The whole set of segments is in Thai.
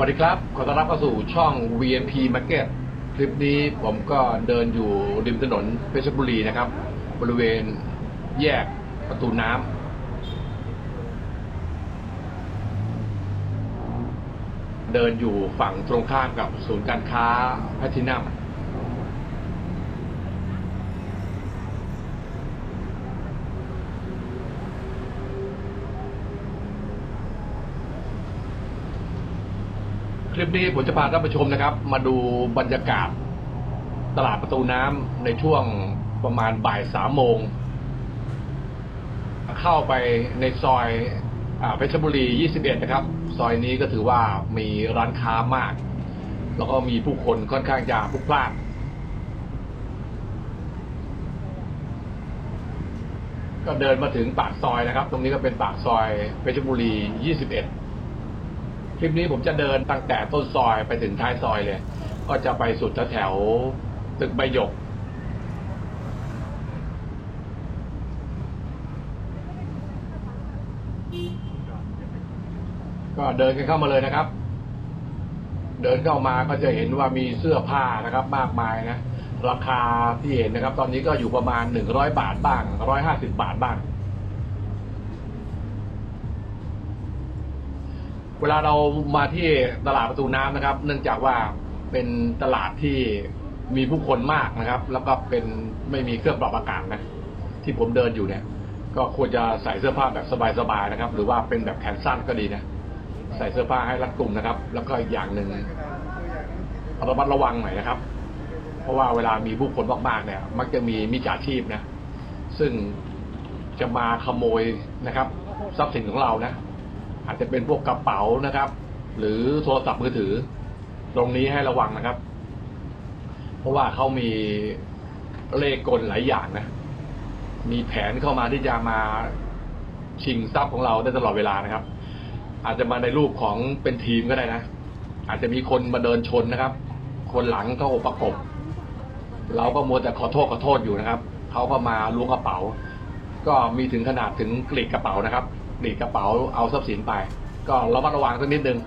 วัสดีครับ ขอต้อนรับเข้าสู่ช่อง VMP Market คลิปนี้ผมก็เดินอยู่ริมถนนเพชรบุรีนะครับ บริเวณแยกประตูน้ำ เดินอยู่ฝั่งตรงข้ามกับศูนย์การค้าแพทินัม ค ลิปนี้ผมจะพาท่านผู้ชมนะครับ มาดูบรรยากาศ ตลาดประตูน้ำในช่วงประมาณบ่ายสามโมง เข้าไปในซอยอเพชรบุรี 21 นะครับ ซอยนี้ก็ถือว่ามีร้านค้ามาก แล้วก็มีผู้คนค่อนข้างจะพลุกพล่านก็เดินมาถึงปากซอยนะครับ ตรงนี้ก็เป็นปากซอยเพชรบุรี 21 คลิปนี้ผมจะเดินตั้งแต่ต้นซอยไปถึงท้ายซอยเลย ก็จะไปสุดแถวตึกใบหยก ก็เดินกันเข้ามาเลยนะครับ เดินเข้ามาก็จะเห็นว่ามีเสื้อผ้านะครับ มากมายนะ ราคาที่เห็นนะครับ ตอนนี้ก็อยู่ประมาณหนึ่งร้อยบาทบ้างร้อยห้าสิบาทบ้าง เวลาเรามาที่ตลาดประตูน้ำนะครับ เนื่องจากว่าเป็นตลาดที่มีผู้คนมากนะครับ แล้วก็เป็นไม่มีเครื่องปรับอากาศนะที่ผมเดินอยู่เนี่ย ก็ควรจะใส่เสื้อผ้าแบบสบายๆนะครับ หรือว่าเป็นแบบแขนสั้นก็ดีนะใส่เสื้อผ้าให้รัดกลุ่มนะครับ แล้วก็อีกอย่างหนึ่งระมัดระวังหน่อยนะครับ เพราะว่าเวลามีผู้คนมากๆเนี่ย มักจะมีมิจฉาชีพนะซึ่งจะมาขโมยนะครับ ทรัพย์สินของเรานะ อาจจะเป็นพวกกระเป๋านะครับ หรือโทรศัพท์มือถือ ตรงนี้ให้ระวังนะครับ เพราะว่าเขามีเลขกลหลายอย่างนะ มีแผนเข้ามาที่จะมาชิงทรัพย์ของเราได้ตลอดเวลานะครับ อาจจะมาในรูปของเป็นทีมก็ได้นะ อาจจะมีคนมาเดินชนนะครับ คนหลังก็โอบประกบ เราก็มัวแต่ขอโทษขอโทษอยู่นะครับ เขาก็มาล้วงกระเป๋า ก็มีถึงขนาดถึงกรีดกระเป๋านะครับ กรีดกระเป๋าเอาทรัพย์สินไป ก็ระมัดระวังสักนิดนึง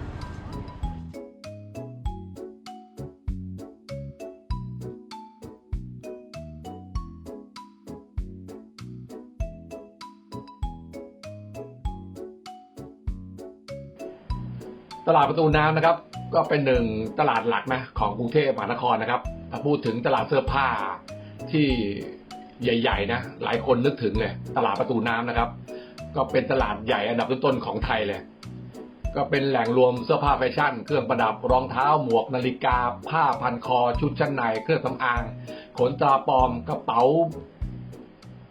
ตลาดประตูน้ำนะครับ ก็เป็นหนึ่งตลาดหลักนะของกรุงเทพมหานครนะครับถ้าพูดถึงตลาดเสื้อผ้าที่ใหญ่ ๆ นะ หลายคนนึกถึงเลยตลาดประตูน้ำนะครับ ก็เป็นตลาดใหญ่อันดับต้นๆของไทยเลย ก็เป็นแหล่งรวมเสื้อผ้าแฟชั่น เครื่องประดับรองเท้าหมวกนาฬิกา ผ้าพันคอ ชุดชั้นในเครื่องสำอาง ขนตราปลอมกระเป๋า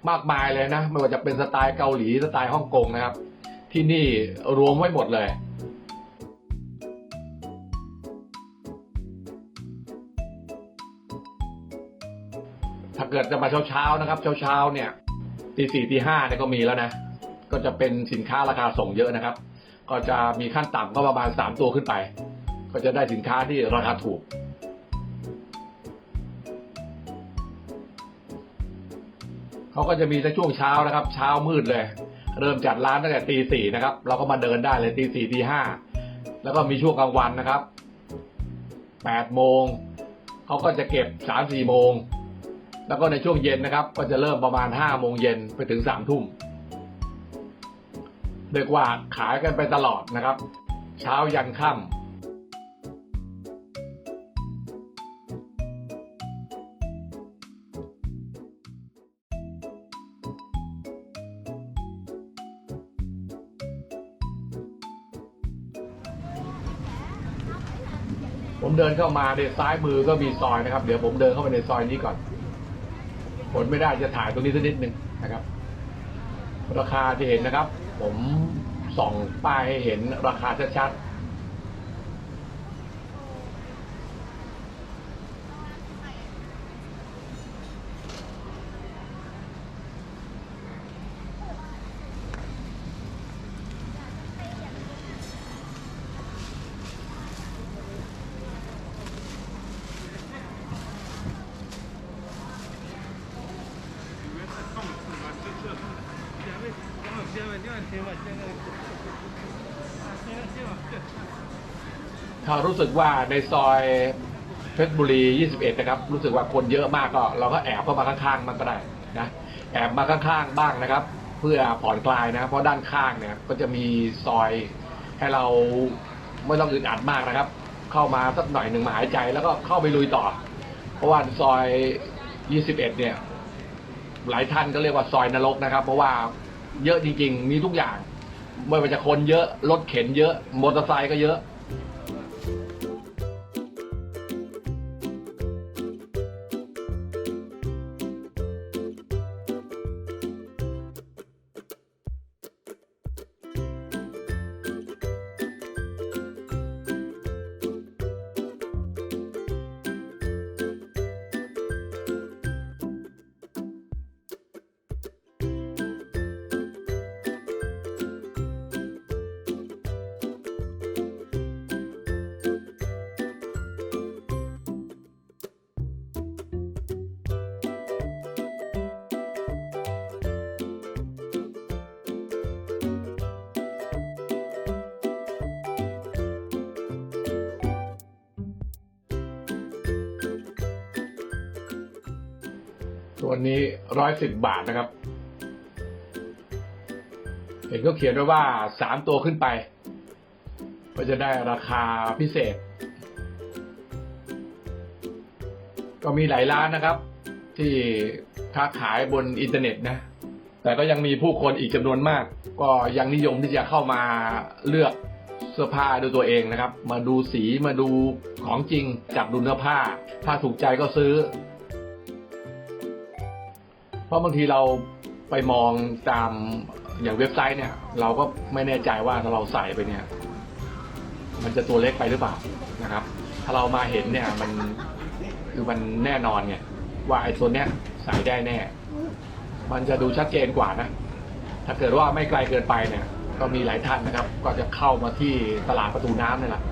มากมายเลยนะ ไม่ว่าจะเป็นสไตล์เกาหลีสไตล์ฮ่องกงนะครับ ที่นี่รวมไว้หมดเลยถ้าเกิดจะมาเช้าๆนะครับ เช้าๆเนี่ยตีสี่ตีห้าเนี่ยก็มีแล้วนะ ก็จะเป็นสินค้าราคาส่งเยอะนะครับ ก็จะมีขั้นต่ำก็ประมาณสามตัวขึ้นไป ก็จะได้สินค้าที่ราคาถูก เขาก็จะมีในช่วงเช้านะครับ เช้ามืดเลย เริ่มจัดร้านตั้งแต่ตีสี่นะครับ เราก็มาเดินได้เลยตีสี่ตีห้าแล้วก็มีช่วงกลางวันนะครับแปดโมงเขาก็จะเก็บสามสี่โมงแล้วก็ในช่วงเย็นนะครับ ก็จะเริ่มประมาณห้าโมงเย็นไปถึงสามทุ่ม เรียกว่าขายกันไปตลอดนะครับ เช้ายันค่ำผมเดินเข้ามาในซ้ายมือก็มีซอยนะครับ เดี๋ยวผมเดินเข้าไปในซอยนี้ก่อนผลไม่ได้จะถ่ายตรงนี้สักนิดหนึ่งนะครับ ราคาที่เห็นนะครับ ผมส่องป้ายให้เห็นราคาชัดๆ ถ้ ถ้า รู้สึกว่าในซอยเพชรบุรี 21 นะครับ รู้สึกว่าคนเยอะมากก็ เราก็แอบเข้ามาข้างๆมันก็ได้นะ แอบมาข้างๆบ้างนะครับ เพื่อผ่อนคลายนะ เพราะด้านข้างเนี่ยก็จะมีซอยให้เราไม่ต้องอึดอัดมากนะครับ เข้ามาสักหน่อยหนึ่งมาหายใจแล้วก็เข้าไปลุยต่อ เพราะว่าซอย 21 เนี่ย หลายท่านก็เรียกว่าซอยนรกนะครับ เพราะว่าเยอะจริงๆ มีทุกอย่าง ไม่ว่าจะคนเยอะ รถเข็นเยอะ มอเตอร์ไซค์ก็เยอะ วันี้ร้อยสิบบาทนะครับ เห็นก็เขียนไว้ว่าสามตัวขึ้นไป ก็จะได้ราคาพิเศษ ก็มีหลายร้านนะครับ ที่ค้าขายบนอินเทอร์เน็ตนะ แต่ก็ยังมีผู้คนอีกจำนวนมาก ก็ยังนิยมที่จะเข้ามาเลือกเสื้อผ้าด้วยตัวเองนะครับ มาดูสีมาดูของจริงจับดูเนื้อผ้า ถ้าถูกใจก็ซื้อ เพราะบางทีเราไปมองตามอย่างเว็บไซต์เนี่ย เราก็ไม่แน่ใจว่าถ้าเราใส่ไปเนี่ย มันจะตัวเล็กไปหรือเปล่านะครับ ถ้าเรามาเห็นเนี่ยมันคือมันแน่นอนไงว่าไอ้ตัวเนี้ยใส่ได้แน่ มันจะดูชัดเจนกว่านะ ถ้าเกิดว่าไม่ไกลเกินไปเนี่ย ก็มีหลายท่านนะครับ ก็จะเข้ามาที่ตลาดประตูน้ำนี่แหละ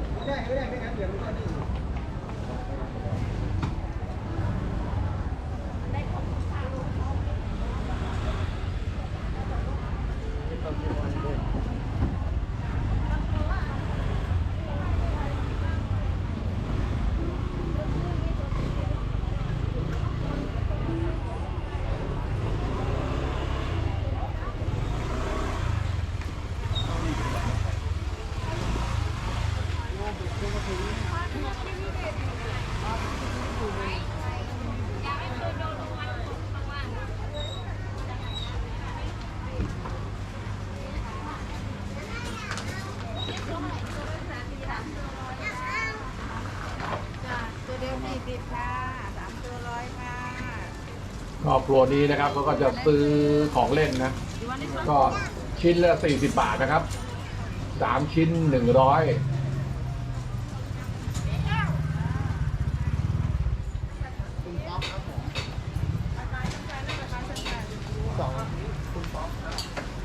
ตัวเดียวสี่สิบค่ะสามตัวร้อยค่ะ ครัวนี้นะครับเขาก็จะซื้อของเล่นนะ ก็ชิ้นละสี่สิบบาทนะครับสามชิ้นหนึ่งร้อย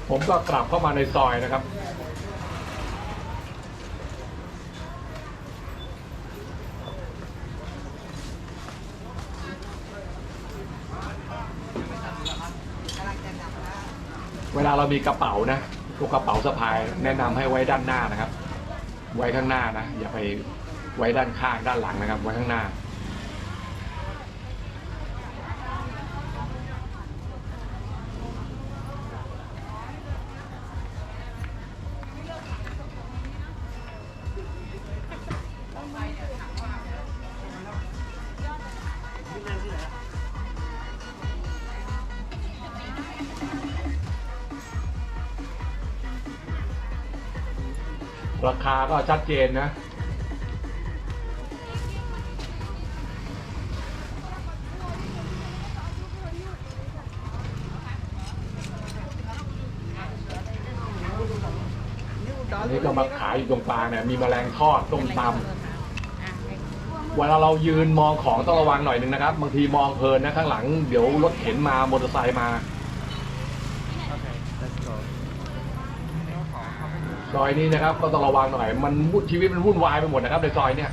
ผมก็กลับเข้ามาในซอยนะครับ ลาเรามีกระเป๋านะพวกกระเป๋าสะพายแนะนำให้ไว้ด้านหน้านะครับ ไว้ข้างหน้านะอย่าไปไว้ด้านข้างด้านหลังนะครับ ไว้ข้างหน้า ราคาก็ชัดเจนนะอันนี้ก็มาขายอยู่ตรงกลางเนี่ยมีแมลงทอดต้มตำเวลาเรายืนมองของต้องระวังหน่อยหนึ่งนะครับ บางทีมองเพลินนะข้างหลังเดี๋ยวรถเข็นมามอเตอร์ไซค์มา ซอยนี้นะครับก็ต้องระวังหน่อยมันชีวิตมันวุ่นวายไปหมดนะครับในซอยเนี่ย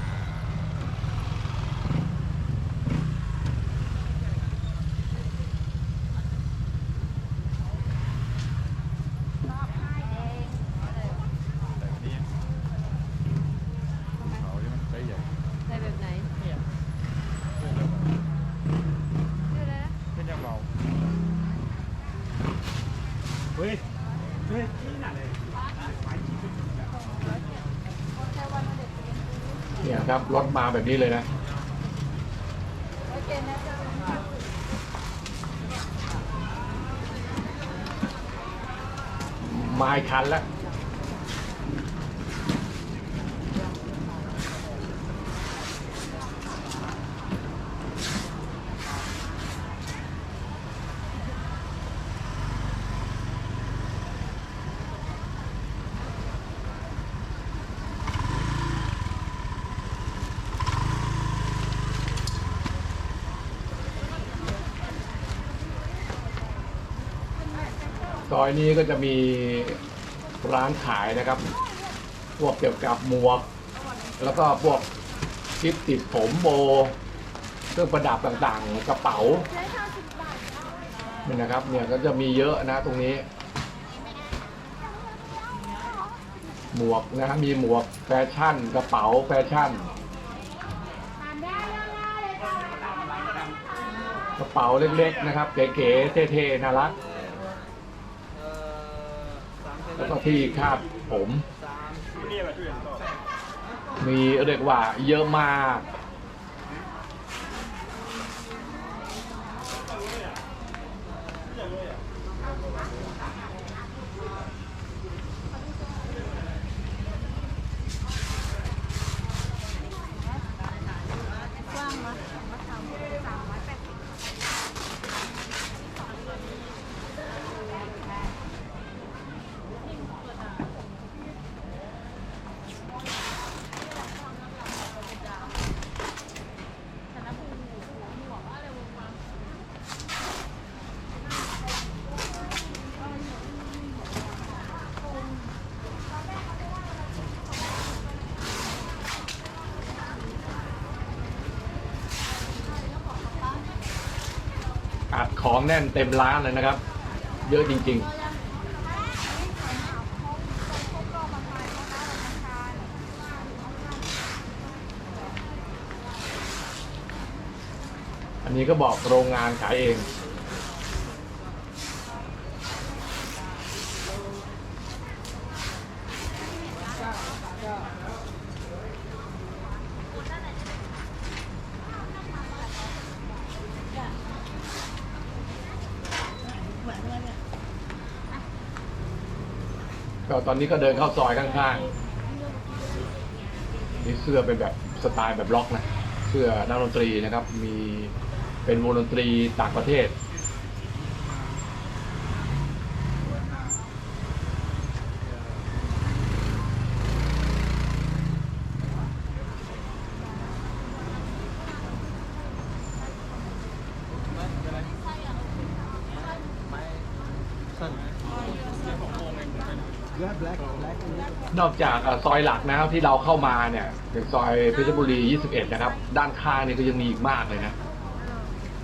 เครับรถ มาแบบนี้เลยนะไมาอีกคันแล้ว อยนี้ก็จะมีร้านขายนะครับ พวกเกี่ยวกับหมวก แล้วก็พวกคลิปติดผมโบเครื่องประดับต่างๆ กระเป๋าเนี่ยนะครับเนี่ยก็จะมีเยอะนะตรงนี้ หมวกนะมีหมวกแฟชั่น กระเป๋าแฟชั่น กระเป๋าเล็กๆนะครับเก๋ๆเท่ๆน่ารัก แล้วก็ ที่คาดผม มีเรียกว่าเยอะมากว้างมามาทำสามร้อยแปดสิบ อัด ของแน่นเต็มร้านเลยนะครับ เยอะจริง ๆอันนี้ก็บอกโรงงานขายเอง อนนี้ก็เดินเข้าซอยข้างๆนี่เสื้อเป็นแบบสไตล์แบบล็อกนะ เสื้อนักดนตรีนะครับ มีเป็นวงดนตรีต่างประเทศ นอกจากซอยหลักนะครับที่เราเข้ามาเนี่ยเป็นซอยเพชรบุรี 21 นะครับ ด้านข้างนี่ก็ยังมีอีกมากเลยนะ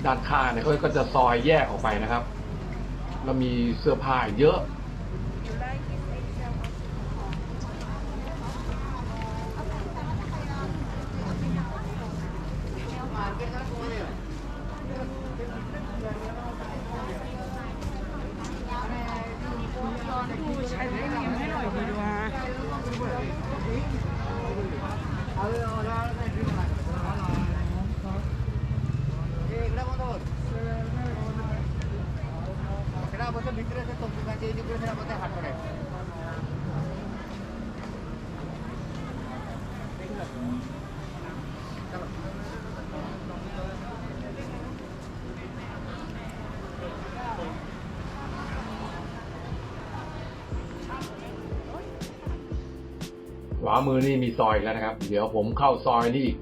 ด้านข้างเนี่ยเขาก็จะซอยแยกออกไปนะครับ แล้วมีเสื้อผ้าเยอะ Kenapa tu literal saya tunggu ভিতরে যে তম্বু থাকে এই দিকে হাট করে ขวามือนี่มีซอยแล้วนะครับ เดี๋ยวผมเข้าซอยนี่อีก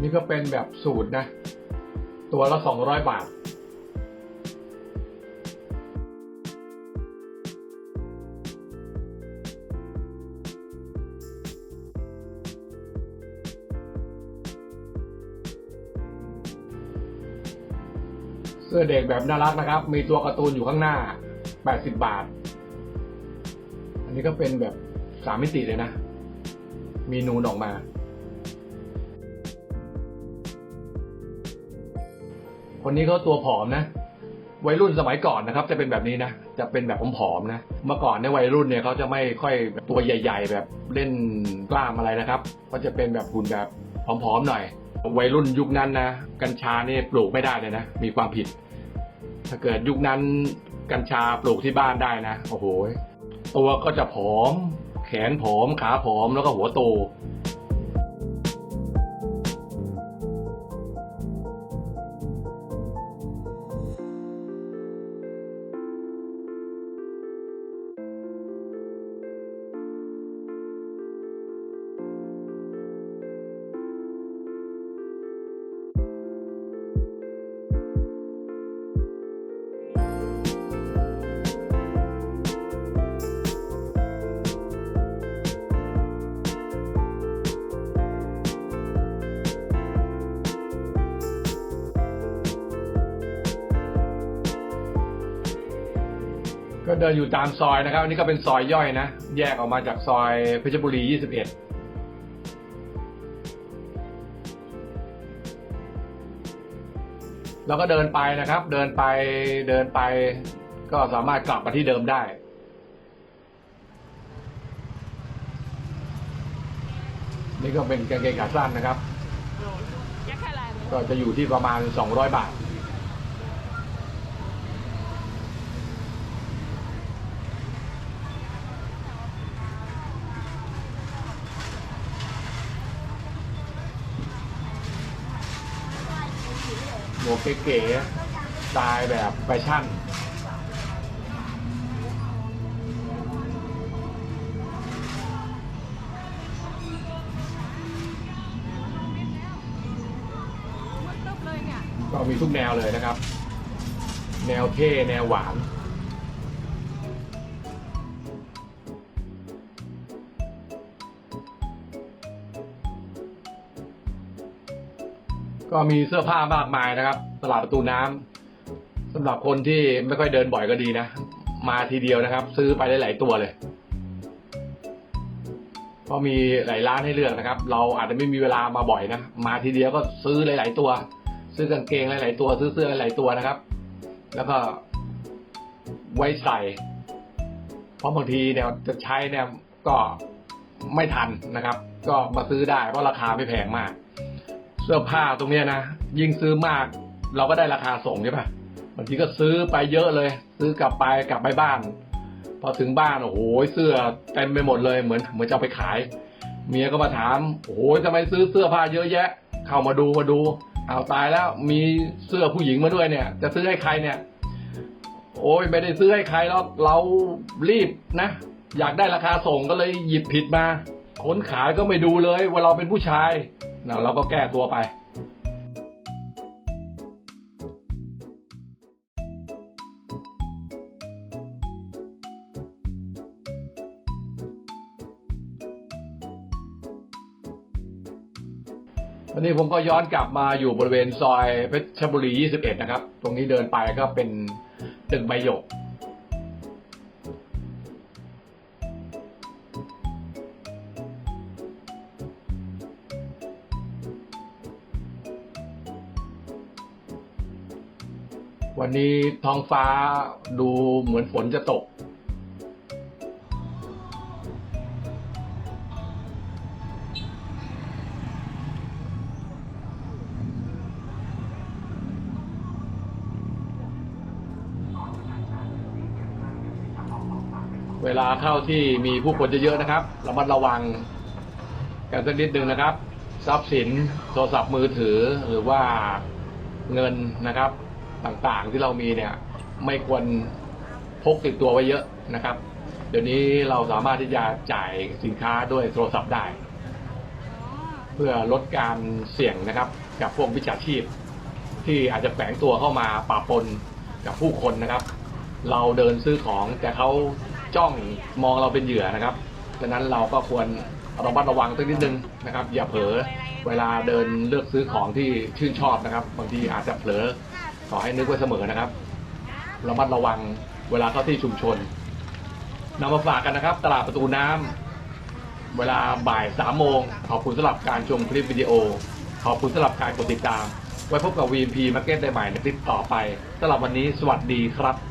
นี่ก็เป็นแบบสูตรนะ ตัวละสองร้อยบาท เสื้อเด็กแบบน่ารักนะครับ มีตัวการ์ตูนอยู่ข้างหน้า 80 บาท อันนี้ก็เป็นแบบสามมิติเลยนะ มีนูนออกมา คนนี้เขาตัวผอมนะวัยรุ่นสมัยก่อนนะครับ จะเป็นแบบนี้นะจะเป็นแบบผอมๆนะเมื่อก่อนในวัยรุ่นเนี่ยเขาจะไม่ค่อยตัวใหญ่ ๆ แบบเล่นกล้ามอะไรนะครับก็จะเป็นแบบหุ่นแบบผอมๆหน่อย วัยรุ่นยุคนั้นนะกัญชาเนี่ยปลูกไม่ได้เลยนะมีความผิด ถ้าเกิดยุคนั้นกัญชาปลูกที่บ้านได้นะโอ้โหตัวก็จะผอม แขนผอมขาผอมแล้วก็หัวโต เดินอยู่ตามซอยนะครับ อันนี้ก็เป็นซอยย่อยนะ แยกออกมาจากซอยเพชรบุรี 21แล้วก็เดินไปนะครับ เดินไปเดินไปก็สามารถกลับมาที่เดิมได้ นี่ก็เป็นกางเกงขาสั้นนะครับ ก็จะอยู่ที่ประมาณ 200 บาท หมวกเก๋ๆสไตล์แบบแฟชั่นมันตึ๊บเลยเนี่ยก็มีทุกแนวเลยนะครับ แนวเท่ แนวหวาน ก็มีเสื้อผ้ามากมายนะครับ ตลาดประตูน้ำสำหรับคนที่ไม่ค่อยเดินบ่อยก็ดีนะ มาทีเดียวนะครับ ซื้อไปได้หลายตัวเลยก็มีหลายร้านให้เลือกนะครับ เราอาจจะไม่มีเวลามาบ่อยนะ มาทีเดียวก็ซื้อหลาย ๆ ตัว ซื้อกางเกงหลาย ๆ ตัว ซื้อเสื้อหลาย ๆ ตัวนะครับ แล้วก็ไว้ใส่ เพราะบางทีเนี่ยจะใช้เนี่ยก็ไม่ทันนะครับ ก็มาซื้อได้เพราะราคาไม่แพงมาก สื้อผ้าตรงเนี้ยนะยิ่งซื้อมาก เราก็ได้ราคาส่งใช่ปะบางทีก็ซื้อไปเยอะเลย ซื้อกลับไปกลับไปบ้าน พอถึงบ้านโอ้โหเสื้อเต็มไปหมดเลยเหมือนเหมือนจะไปขาย เมียก็มาถามโอ้โหทำไมซื้อเสื้อผ้าเยอะแยะ เข้ามาดูมาดูเอาวตายแล้วมีเสื้อผู้หญิงมาด้วยเนี่ย จะซื้อให้ใครเนี่ย โอ้ยไม่ได้ซื้อให้ใครหรอกเรารีบนะอยากได้ราคาส่งก็เลยหยิบผิดมาคนขายก็ไม่ดูเลยว่าเราเป็นผู้ชาย เราก็แก้ตัวไปวันนี้ผมก็ย้อนกลับมาอยู่บริเวณซอยเพชรบุรี 21 นะครับ ตรงนี้เดินไปก็เป็นตึกใบหยก วันนี้ท้องฟ้าดูเหมือนฝนจะตก เวลาเข้าที่มีผู้คนเยอะๆนะครับระมัดระวังกันสักนิดนึงนะครับ ทรัพย์สินโทรศัพท์มือถือหรือว่าเงินนะครับ ต่างๆ ที่เรามีเนี่ยไม่ควรพกติดตัวไว้เยอะนะครับ เดี๋ยวนี้เราสามารถที่จะจ่ายสินค้าด้วยโทรศัพท์ได้อ๋อพื่อลดการเสี่ยงนะครับ กับพวกวิชาชีพ ที่อาจจะแฝงตัวเข้ามาปะปนกับผู้คนนะครับ เราเดินซื้อของแต่เขาจ้องมองเราเป็นเหยื่อนะครับดังนั้นเราก็ควรระมัดระวังสักนิดนึงนะครับ อย่าเผลอเวลาเดินเลือกซื้อของที่ชื่นชอบนะครับ บางทีอาจจะเผลอ ขอให้นึกไว้เสมอนะครับระมัดระวังเวลาเข้าที่ชุมชนนำมาฝากกันนะครับ ตลาดประตูน้ำเวลาบ่ายสามโมงขอบคุณสำหรับการชมคลิปวิดีโอ ขอบคุณสำหรับการกดติดตาม ไว้พบกับ VMP Market ได้ใหม่ในคลิปต่อไปสำหรับวันนี้สวัสดีครับ